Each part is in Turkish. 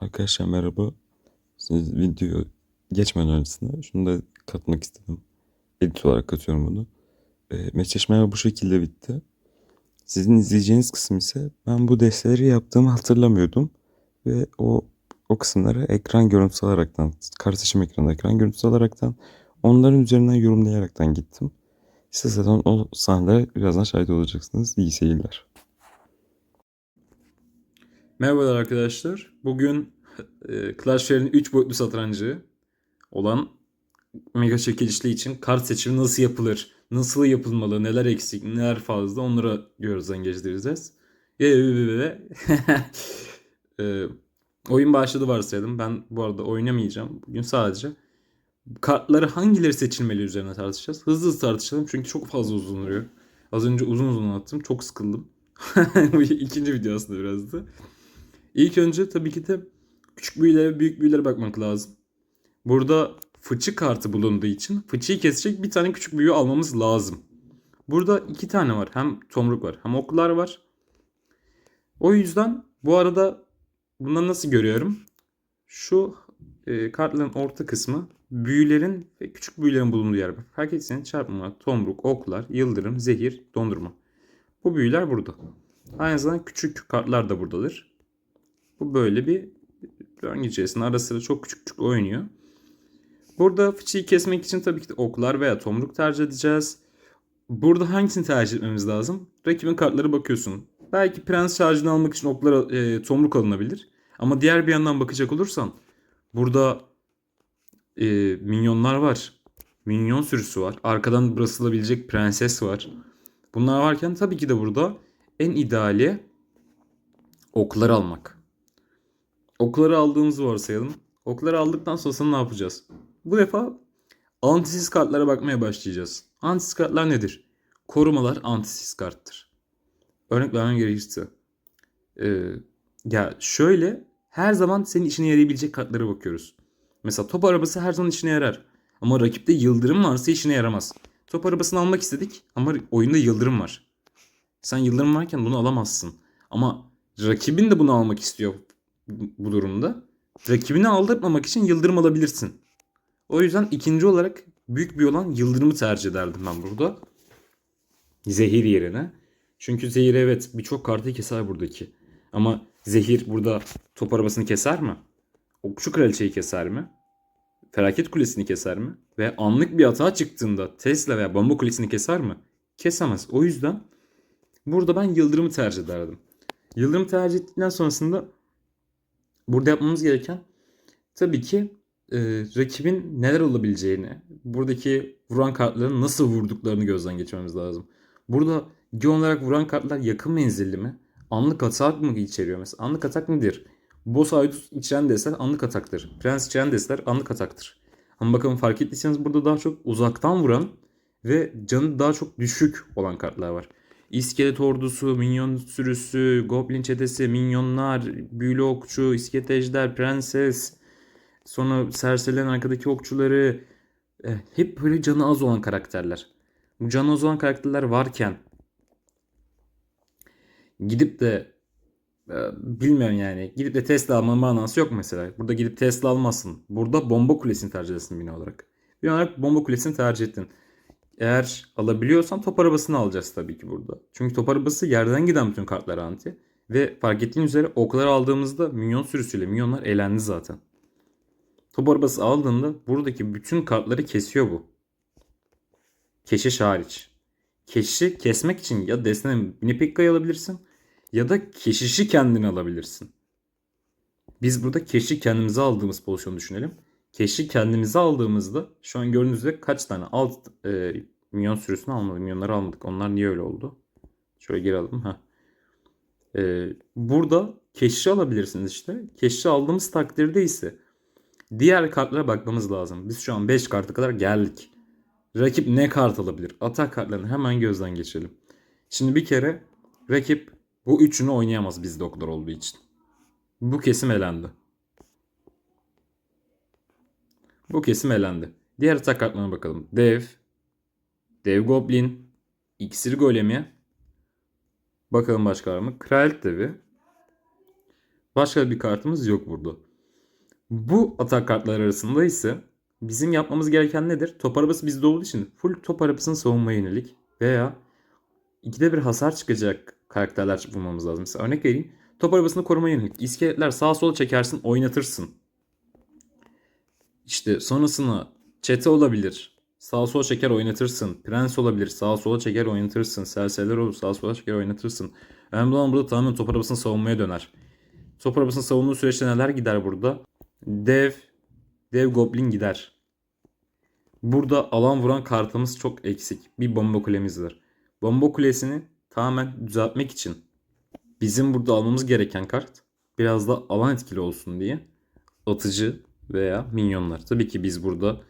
Arkadaşlar merhaba. Siz video geçmeden öncesinde şunu da katmak istedim. Edit olarak katıyorum bunu. E, meçleşmeler bu şekilde bitti. Sizin izleyeceğiniz kısım ise ben bu desteleri yaptığımı hatırlamıyordum. Ve o o kısımları ekran görüntüsü alaraktan, seçim ekranı ekran görüntüsü alaraktan onların üzerinden yorumlayaraktan gittim. Siz zaten o sahnelere birazdan şahit olacaksınız. İyi seyirler. Merhabalar arkadaşlar. Bugün e, Clash Royale'in 3 boyutlu satrancı olan Mega Çekilişli için kart seçimi nasıl yapılır, nasıl yapılmalı, neler eksik, neler fazla onları gözden geçireceğiz. E, oyun başladı varsayalım. Ben bu arada oynamayacağım. Bugün sadece kartları hangileri seçilmeli üzerine tartışacağız. Hızlı hızlı tartışalım çünkü çok fazla uzun oluyor. Az önce uzun uzun anlattım. Çok sıkıldım. Bu ikinci video aslında biraz da. İlk önce tabii ki de küçük büyülere büyük büyülere bakmak lazım. Burada fıçı kartı bulunduğu için fıçıyı kesecek bir tane küçük büyü almamız lazım. Burada iki tane var. Hem tomruk var hem oklar var. O yüzden bu arada bunları nasıl görüyorum? Şu e, kartların orta kısmı büyülerin ve küçük büyülerin bulunduğu yer. Fark etseniz çarpma, tomruk, oklar, yıldırım, zehir, dondurma. Bu büyüler burada. Aynı zamanda küçük kartlar da buradadır. Bu böyle bir döngü içerisinde ara sıra çok küçük küçük oynuyor. Burada fıçıyı kesmek için tabii ki de oklar veya tomruk tercih edeceğiz. Burada hangisini tercih etmemiz lazım? Rakibin kartları bakıyorsun. Belki prens şarjını almak için oklar e, tomruk alınabilir. Ama diğer bir yandan bakacak olursan burada e, minyonlar var. Minyon sürüsü var. Arkadan bırakılabilecek prenses var. Bunlar varken tabii ki de burada en ideali okları almak. Okları aldığımızı varsayalım. Okları aldıktan sonra ne yapacağız? Bu defa antisiz kartlara bakmaya başlayacağız. Antisiz kartlar nedir? Korumalar antisiz karttır. Örnek vermem gerekirse. Ee, ya şöyle her zaman senin işine yarayabilecek kartlara bakıyoruz. Mesela top arabası her zaman işine yarar. Ama rakipte yıldırım varsa işine yaramaz. Top arabasını almak istedik ama oyunda yıldırım var. Sen yıldırım varken bunu alamazsın. Ama rakibin de bunu almak istiyor bu durumda. Rakibini aldırmamak için yıldırım alabilirsin. O yüzden ikinci olarak büyük bir olan yıldırımı tercih ederdim ben burada. Zehir yerine. Çünkü zehir evet birçok kartı keser buradaki. Ama zehir burada top arabasını keser mi? Okçu kraliçeyi keser mi? Felaket kulesini keser mi? Ve anlık bir hata çıktığında Tesla veya bomba kulesini keser mi? Kesemez. O yüzden burada ben yıldırımı tercih ederdim. Yıldırım tercih ettikten sonrasında burada yapmamız gereken tabii ki e, rakibin neler olabileceğini, buradaki vuran kartların nasıl vurduklarını gözden geçirmemiz lazım. Burada genel olarak vuran kartlar yakın menzilli mi? Anlık atak mı içeriyor mesela? Anlık atak nedir? Boss Aydus içeren deser anlık ataktır. Prens içeren deser anlık ataktır. Ama bakın fark ettiyseniz burada daha çok uzaktan vuran ve canı daha çok düşük olan kartlar var. İskelet ordusu, minyon sürüsü, goblin çetesi, minyonlar, büyülü okçu, iskelet ejder, prenses, sonra serserilerin arkadaki okçuları e, hep böyle canı az olan karakterler. Bu canı az olan karakterler varken gidip de e, bilmiyorum yani gidip de Tesla almanın manası yok mesela. Burada gidip Tesla almasın. Burada bomba kulesini tercih etsin bina olarak. Bir olarak bomba kulesini tercih ettin. Eğer alabiliyorsan top arabasını alacağız tabii ki burada. Çünkü top arabası yerden giden bütün kartlar anti. Ve fark ettiğin üzere okları aldığımızda minyon sürüsüyle minyonlar elendi zaten. Top arabası aldığında buradaki bütün kartları kesiyor bu. Keşiş hariç. Keşişi kesmek için ya destene Minipekka'yı alabilirsin ya da keşişi kendini alabilirsin. Biz burada keşi kendimize aldığımız pozisyonu düşünelim. Keşi kendimize aldığımızda şu an gördüğünüz kaç tane alt e, minyon sürüsünü almadık. Minyonları almadık. Onlar niye öyle oldu? Şöyle geri alalım. Heh. E, burada keşi alabilirsiniz işte. Keşi aldığımız takdirde ise diğer kartlara bakmamız lazım. Biz şu an 5 karta kadar geldik. Rakip ne kart alabilir? Atak kartlarını hemen gözden geçirelim. Şimdi bir kere rakip bu üçünü oynayamaz bizde o kadar olduğu için. Bu kesim elendi. Bu kesim elendi. Diğer atak kartlarına bakalım. Dev, Dev Goblin, İksir Golemi. Bakalım başka var mı? Kraliyet Devi. Başka bir kartımız yok burada. Bu atak kartları arasında ise bizim yapmamız gereken nedir? Top arabası bizde olduğu için full top arabasını savunmaya yönelik veya ikide bir hasar çıkacak karakterler bulmamız lazım. Mesela örnek vereyim. Top arabasını korumaya yönelik. İskeletler sağa sola çekersin oynatırsın. İşte sonrasında çete olabilir. Sağa sola çeker oynatırsın. Prens olabilir. Sağa sola çeker oynatırsın. Serseriler olur. Sağa sola çeker oynatırsın. Önemli olan burada tamamen top arabasını savunmaya döner. Top arabasını savunduğu süreçte neler gider burada? Dev, dev goblin gider. Burada alan vuran kartımız çok eksik. Bir bomba kulemiz var. Bomba kulesini tamamen düzeltmek için bizim burada almamız gereken kart biraz da alan etkili olsun diye atıcı veya minyonlar. Tabii ki biz burada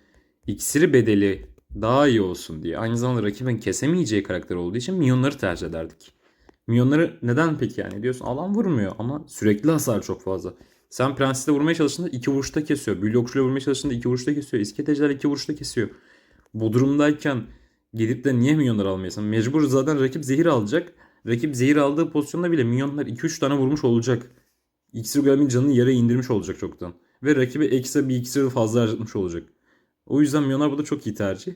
iksiri bedeli daha iyi olsun diye aynı zamanda rakibin kesemeyeceği karakter olduğu için minyonları tercih ederdik. Minyonları neden peki yani diyorsun alan vurmuyor ama sürekli hasar çok fazla. Sen prensesle vurmaya çalıştığında iki vuruşta kesiyor. Büyülü okçuyla vurmaya çalıştığında iki vuruşta kesiyor. İskelet ejder iki vuruşta kesiyor. Bu durumdayken gidip de niye minyonlar almayasın? Mecbur zaten rakip zehir alacak. Rakip zehir aldığı pozisyonda bile minyonlar 2-3 tane vurmuş olacak. İksir golemin canını yere indirmiş olacak çoktan. Ve rakibe ekstra bir iksir fazla harcatmış olacak. O yüzden minyonlar burada çok iyi tercih.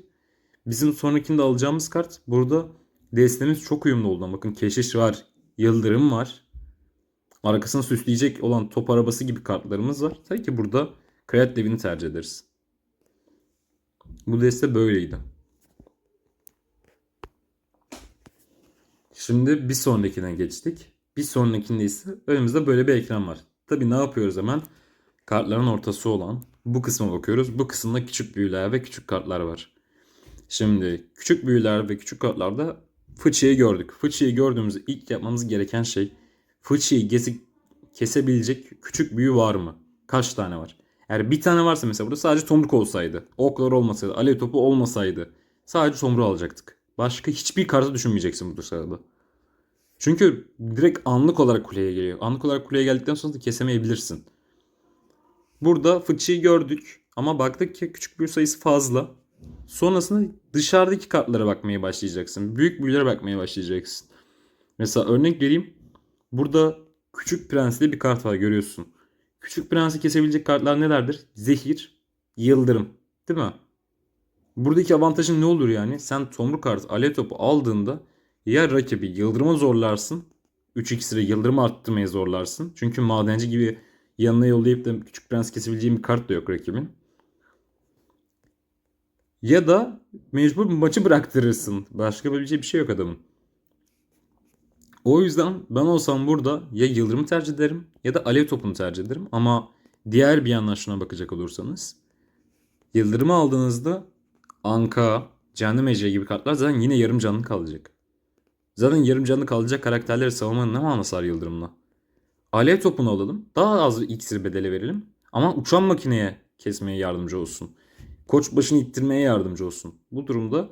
Bizim sonrakinde alacağımız kart burada destemiz çok uyumlu oldu. Bakın keşiş var, yıldırım var. Arkasını süsleyecek olan top arabası gibi kartlarımız var. Tabii ki burada Krayat Devini tercih ederiz. Bu deste böyleydi. Şimdi bir sonrakine geçtik. Bir sonrakinde ise önümüzde böyle bir ekran var. Tabii ne yapıyoruz hemen? Kartların ortası olan bu kısma bakıyoruz. Bu kısımda küçük büyüler ve küçük kartlar var. Şimdi küçük büyüler ve küçük kartlarda fıçıyı gördük. Fıçıyı gördüğümüzde ilk yapmamız gereken şey fıçıyı kesip kesebilecek küçük büyü var mı? Kaç tane var? Eğer bir tane varsa mesela burada sadece tomruk olsaydı, oklar olmasaydı, alev topu olmasaydı sadece tomruğu alacaktık. Başka hiçbir kartı düşünmeyeceksin bu sırada. Çünkü direkt anlık olarak kuleye geliyor. Anlık olarak kuleye geldikten sonra da kesemeyebilirsin. Burada fıçıyı gördük ama baktık ki küçük büyü sayısı fazla. Sonrasında dışarıdaki kartlara bakmaya başlayacaksın. Büyük büyülere bakmaya başlayacaksın. Mesela örnek vereyim. Burada Küçük Prens diye bir kart var görüyorsun. Küçük Prens'i kesebilecek kartlar nelerdir? Zehir, Yıldırım. Değil mi? Buradaki avantajın ne olur yani? Sen tomruk kartı alev topu aldığında ya rakibi yıldırıma zorlarsın. 3 iksiri yıldırım arttırmaya zorlarsın. Çünkü madenci gibi yanına yollayıp da küçük prens kesebileceğin bir kart da yok rakibin. Ya da mecbur maçı bıraktırırsın. Başka yapabileceği bir şey yok adamın. O yüzden ben olsam burada ya Yıldırım'ı tercih ederim ya da Alev topunu tercih ederim. Ama diğer bir yandan şuna bakacak olursanız Yıldırım'ı aldığınızda Anka, Cehennem Ejderi gibi kartlar zaten yine yarım canlı kalacak. Zaten yarım canlı kalacak karakterleri savunmanın ne manası var Yıldırım'la? Alev topunu alalım. Daha az iksir bedeli verelim. Ama uçan makineye kesmeye yardımcı olsun. Koç başını ittirmeye yardımcı olsun. Bu durumda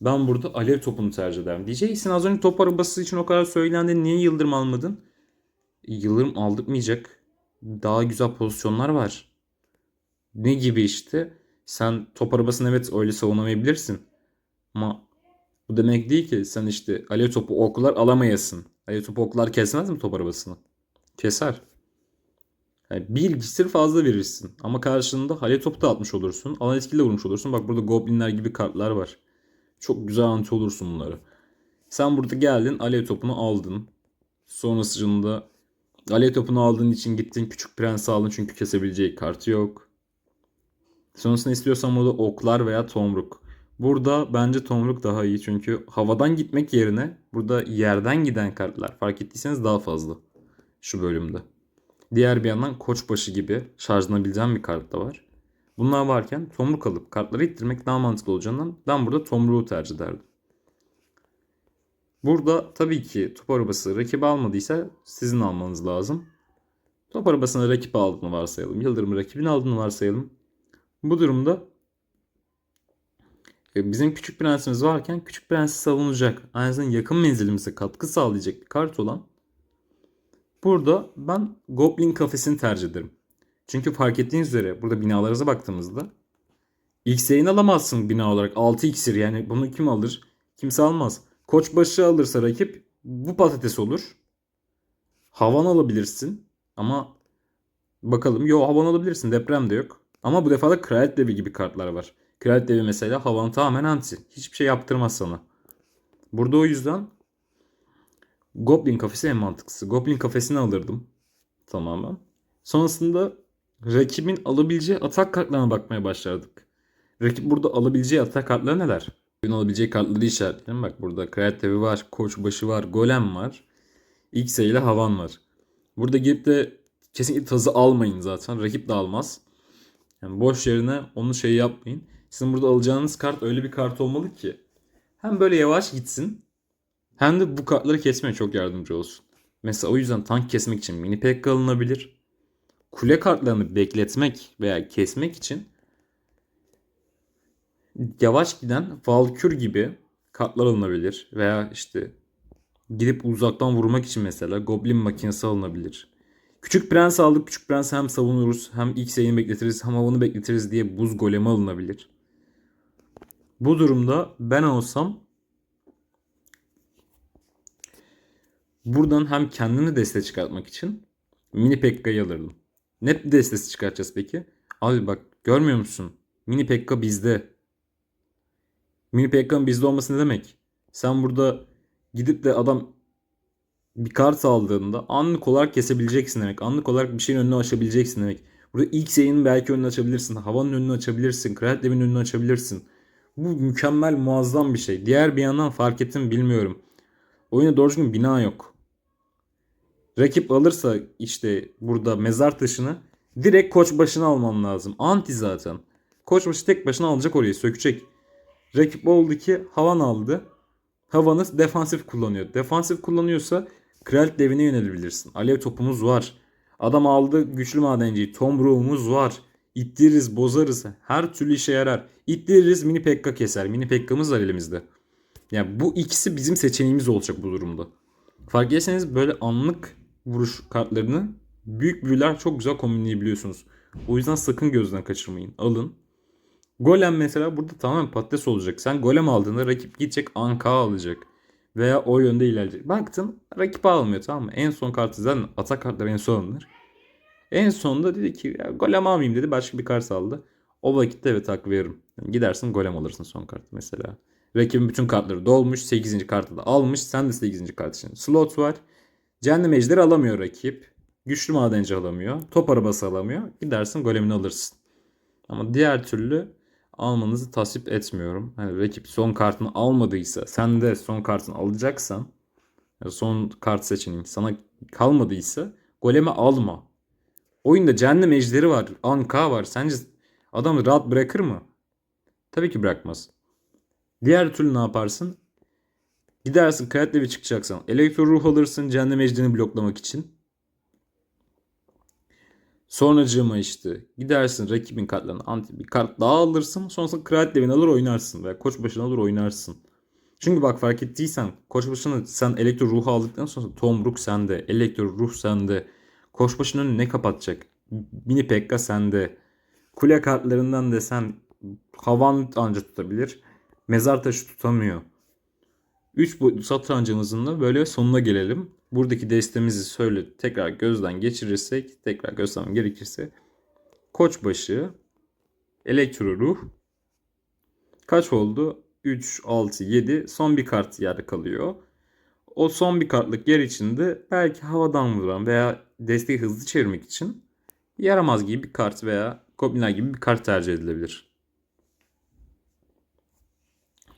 ben burada alev topunu tercih ederim. Diyeceksin az önce top arabası için o kadar söylendi. Niye yıldırım almadın? Yıldırım aldırmayacak. Daha güzel pozisyonlar var. Ne gibi işte? Sen top arabasını evet öyle savunamayabilirsin. Ama bu demek değil ki sen işte alev topu oklar alamayasın. Alev topu oklar kesmez mi top arabasını? Keser. Yani bir iksir fazla verirsin. Ama karşılığında hale topu da atmış olursun. Alan etkili vurmuş olursun. Bak burada goblinler gibi kartlar var. Çok güzel anti olursun bunları. Sen burada geldin alev topunu aldın. Sonrasında alev topunu aldığın için gittin küçük prens aldın çünkü kesebileceği kartı yok. Sonrasında istiyorsan burada oklar veya tomruk. Burada bence tomruk daha iyi çünkü havadan gitmek yerine burada yerden giden kartlar fark ettiyseniz daha fazla şu bölümde. Diğer bir yandan koçbaşı gibi şarjlanabileceğim bir kart da var. Bunlar varken tomruk alıp kartları ittirmek daha mantıklı olacağından ben burada tomruğu tercih ederdim. Burada tabii ki top arabası rakip almadıysa sizin almanız lazım. Top arabasını rakip aldığını varsayalım. Yıldırım rakibin aldığını varsayalım. Bu durumda e, bizim küçük prensimiz varken küçük prensi savunacak. Aynı zamanda yakın menzilimize katkı sağlayacak bir kart olan Burada ben Goblin kafesini tercih ederim. Çünkü fark ettiğiniz üzere burada binalarınıza baktığımızda X'eğini alamazsın bina olarak. 6 iksir yani bunu kim alır? Kimse almaz. Koçbaşı alırsa rakip bu patates olur. Havan alabilirsin. Ama bakalım. Yo havan alabilirsin. Deprem de yok. Ama bu defa da kraliyet devi gibi kartlar var. Kraliyet devi mesela havan tamamen anti. Hiçbir şey yaptırmaz sana. Burada o yüzden Goblin kafesi en mantıklısı. Goblin kafesini alırdım. Tamamen. Sonrasında rakibin alabileceği atak kartlarına bakmaya başlardık. Rakip burada alabileceği atak kartları neler? Rakibin alabileceği kartları işaretleyelim. Bak burada kraliyet devi var, koçbaşı var, golem var. X ile havan var. Burada girip de kesinlikle tazı almayın zaten. Rakip de almaz. Yani boş yerine onu şey yapmayın. Sizin burada alacağınız kart öyle bir kart olmalı ki hem böyle yavaş gitsin hem de bu kartları kesmeye çok yardımcı olsun. Mesela o yüzden tank kesmek için mini pack alınabilir. Kule kartlarını bekletmek veya kesmek için yavaş giden Valkür gibi kartlar alınabilir. Veya işte gidip uzaktan vurmak için mesela Goblin makinesi alınabilir. Küçük Prens aldık. Küçük Prens hem savunuruz hem ilk sayını bekletiriz hem havanı bekletiriz diye buz golemi alınabilir. Bu durumda ben olsam buradan hem kendini deste çıkartmak için mini Pekka'yı alırdım. Bir destesi çıkartacağız peki. Abi bak görmüyor musun? Mini Pekka bizde. Mini Pekka'nın bizde olması ne demek? Sen burada gidip de adam bir kart aldığında anlık olarak kesebileceksin demek. Anlık olarak bir şeyin önünü açabileceksin demek. Burada ilk sayının belki önünü açabilirsin. Havanın önünü açabilirsin. Kraliyet devinin önünü açabilirsin. Bu mükemmel muazzam bir şey. Diğer bir yandan fark ettim bilmiyorum. Oyuna doğru düzgün bina yok. Rakip alırsa işte burada mezar taşını direkt koç başına alman lazım. Anti zaten. Koç başı tek başına alacak orayı sökecek. Rakip oldu ki havan aldı. Havanı defansif kullanıyor. Defansif kullanıyorsa kraliyet devine yönelebilirsin. Alev topumuz var. Adam aldı güçlü madenciyi. Tomruğumuz var. İttiririz, bozarız. Her türlü işe yarar. İttiririz, mini pekka keser. Mini pekkamız var elimizde. Yani bu ikisi bizim seçeneğimiz olacak bu durumda. Fark ederseniz böyle anlık vuruş kartlarını büyük büyüler çok güzel kombinleyebiliyorsunuz. O yüzden sakın gözden kaçırmayın. Alın. Golem mesela burada tamamen patates olacak. Sen golem aldığında rakip gidecek anka alacak. Veya o yönde ilerleyecek. Baktın rakip almıyor tamam mı? En son kartı zaten atak kartları en son alınır. En sonunda dedi ki ya, golem almayayım dedi. Başka bir kart aldı. O vakitte evet hak veririm. Yani gidersin golem alırsın son kartı mesela. Rakibin bütün kartları dolmuş. 8. kartı da almış. Sen de 8. kart için. Slot var. Cehennem ejderi alamıyor rakip. Güçlü madenci alamıyor. Top arabası alamıyor. Gidersin golemini alırsın. Ama diğer türlü almanızı tasvip etmiyorum. Hani rakip son kartını almadıysa sen de son kartını alacaksan son kart seçeneğin sana kalmadıysa golemi alma. Oyunda cehennem ejderi var. Anka var. Sence adam rahat bırakır mı? Tabii ki bırakmaz. Diğer türlü ne yaparsın? Gidersin kayıt devi çıkacaksan. Elektro ruh alırsın cehennem ejderini bloklamak için. Sonracığıma işte gidersin rakibin kartlarını anti bir kart daha alırsın. Sonrasında kraliyet devini alır oynarsın. Veya koç başını alır oynarsın. Çünkü bak fark ettiysen koç başını sen elektro ruhu aldıktan sonra tomruk sende. Elektro ruh sende. Koç başının önünü ne kapatacak? Mini pekka sende. Kule kartlarından desen havan anca tutabilir. Mezar taşı tutamıyor. 3 boyutlu satrancımızın da böyle sonuna gelelim. Buradaki destemizi söyle tekrar gözden geçirirsek, tekrar göstermem gerekirse Koçbaşı, Elektro Ruh kaç oldu? 3, 6, 7 son bir kart yerde kalıyor. O son bir kartlık yer içinde belki havadan vuran veya desteği hızlı çevirmek için yaramaz gibi bir kart veya Goblinler gibi bir kart tercih edilebilir.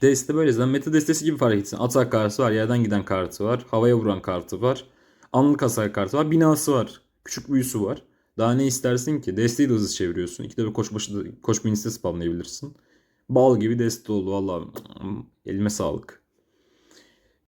Deste böyle zaten meta destesi gibi fark etsin. Atak kartı var, yerden giden kartı var, havaya vuran kartı var, anlık hasar kartı var, binası var, küçük büyüsü var. Daha ne istersin ki? Desteği de hızlı çeviriyorsun. İkide bir koçbaşı da, koç binisi spamlayabilirsin. Bal gibi deste oldu valla. Elime sağlık.